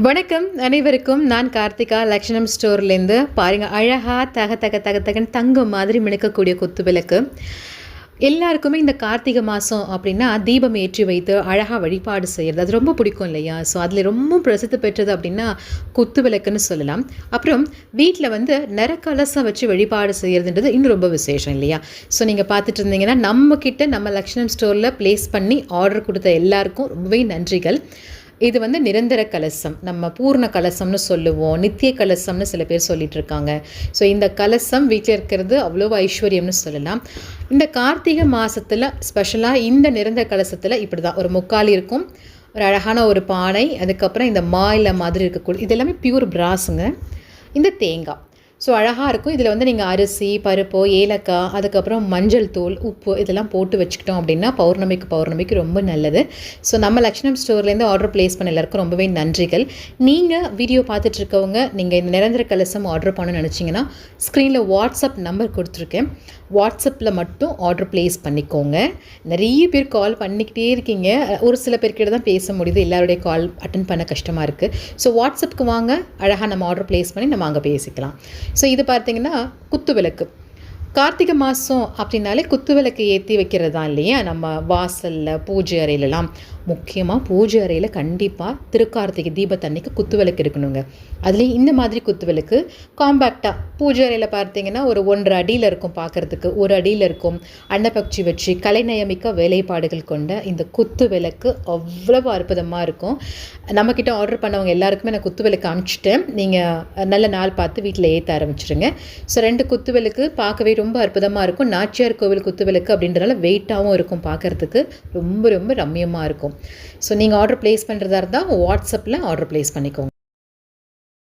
வணக்கம். அனைவருக்கும் நான் கார்த்திகா. லக்ஷணம் ஸ்டோர்லேருந்து பாருங்கள் அழகாக தக தக தக தகன்னு தங்கம் மாதிரி மினுக்கக்கூடிய குத்து விளக்கு. எல்லாருக்குமே இந்த கார்த்திகை மாதம் அப்படின்னா தீபம் ஏற்றி வைத்து அழகாக வழிபாடு செய்கிறது அது ரொம்ப பிடிக்கும் இல்லையா? ஸோ அதில் ரொம்ப பிரசித்தி பெற்றது அப்படின்னா குத்து விளக்குன்னு சொல்லலாம். அப்புறம் வீட்டில் வந்து நிறக்கலசம் வச்சு வழிபாடு செய்கிறதுன்றது இன்னும் ரொம்ப விசேஷம் இல்லையா? ஸோ நீங்கள் பார்த்துட்டு இருந்தீங்கன்னா நம்மக்கிட்ட நம்ம லக்ஷணம் ஸ்டோரில் ப்ளேஸ் பண்ணி ஆர்டர் கொடுத்த எல்லாருக்கும் ரொம்பவே நன்றிகள். இது வந்து நிரந்தர கலசம். நம்ம பூர்ண கலசம்னு சொல்லுவோம். நித்திய கலசம்னு சில பேர் சொல்லிட்டு இருக்காங்க ஸோ இந்த கலசம் வீட்டில் இருக்கிறது அவ்வளோ ஐஸ்வர்யம்னு சொல்லலாம். இந்த கார்த்திகை மாதத்தில் ஸ்பெஷலாக இந்த நிரந்தர கலசத்தில் இப்படி தான் ஒரு முக்கால் இருக்கும். ஒரு அழகான ஒரு பானை அதுக்கப்புறம் இந்த மாயில மாதிரி இருக்கக்கூடிய இது எல்லாமே பியூர் பிராஸுங்க இந்த தேங்காய். ஸோ அழகாக இருக்கும். இதில் வந்து நீங்கள் அரிசி பருப்பு ஏலக்காய் அதுக்கப்புறம் மஞ்சள் தூள் உப்பு இதெல்லாம் போட்டு வச்சுக்கிட்டோம் அப்படின்னா பௌர்ணமிக்கு பௌர்ணமிக்கு ரொம்ப நல்லது. ஸோ நம்ம லக்ஷ்மம் ஸ்டோர்லேருந்து ஆர்டர் ப்ளேஸ் பண்ண எல்லாருக்கும் ரொம்பவே நன்றிகள். நீங்கள் வீடியோ பார்த்துட்ருக்கவங்க நீங்கள் இந்த நிரந்தர கலசம் ஆர்டர் பண்ணணும்னு நினச்சிங்கன்னா ஸ்க்ரீனில் வாட்ஸ்அப் நம்பர் கொடுத்துருக்கேன். வாட்ஸ்அப்பில் மட்டும் ஆர்டர் ப்ளேஸ் பண்ணிக்கோங்க. நிறைய பேர் கால் பண்ணிக்கிட்டே இருக்கீங்க. ஒரு சில பேர்கிட்ட தான் பேச முடியுது. எல்லாருடைய கால் அட்டன் பண்ண கஷ்டமாக இருக்குது ஸோ வாட்ஸ்அப்புக்கு வாங்க. அழகாக நம்ம ஆர்டர் ப்ளேஸ் பண்ணி நம்ம அங்கே பேசிக்கலாம். ஸோ இது பார்த்திங்கன்னா குத்து விளக்கு கார்த்திகை மாதம் அப்படின்னாலே குத்து விளக்கு ஏற்றி வைக்கிறது தான் இல்லையா? நம்ம வாசலில் பூஜை அறையிலலாம். முக்கியமாக பூஜை அறையில் கண்டிப்பாக திருக்கார்த்திகை தீபத்தன்னைக்கு குத்து விளக்கு இருக்கணுங்க அதுலேயும் இந்த மாதிரி குத்து விளக்கு காம்பேக்டாக பூஜை அறையில் பார்த்தீங்கன்னா ஒரு ஒன்றரை அடியில் இருக்கும் பார்க்குறதுக்கு. ஒரு அடியில் இருக்கும் அன்னப்பக்ஷி வச்சு கலைநயமிக்க வேலைப்பாடுகள் கொண்ட இந்த குத்து விளக்கு அவ்வளவு அற்புதமாக இருக்கும். நம்மக்கிட்ட ஆர்டர் பண்ணவங்க எல்லாருக்குமே நான் குத்து விளக்கு அமுச்சிட்டேன் நீங்கள் நல்ல நாள் பார்த்து வீட்டில் ஏற்ற ஆரம்பிச்சிருங்க. ஸோ ரெண்டு குத்து விளக்கு பார்க்கவே ரொம்ப அற்புதமாக இருக்கும். நாச்சியார் கோவில் குத்துவிளக்கு அப்படின்றனால வெயிட்டாகவும் இருக்கும் பார்க்குறதுக்கு. ரொம்ப ரொம்ப ரம்மியமாக இருக்கும். ஸோ நீங்கள் ஆர்டர் ப்ளேஸ் பண்ணுறதா இருந்தால் வாட்ஸ்அப்பில் ஆர்டர் ப்ளேஸ் பண்ணிக்கோங்க.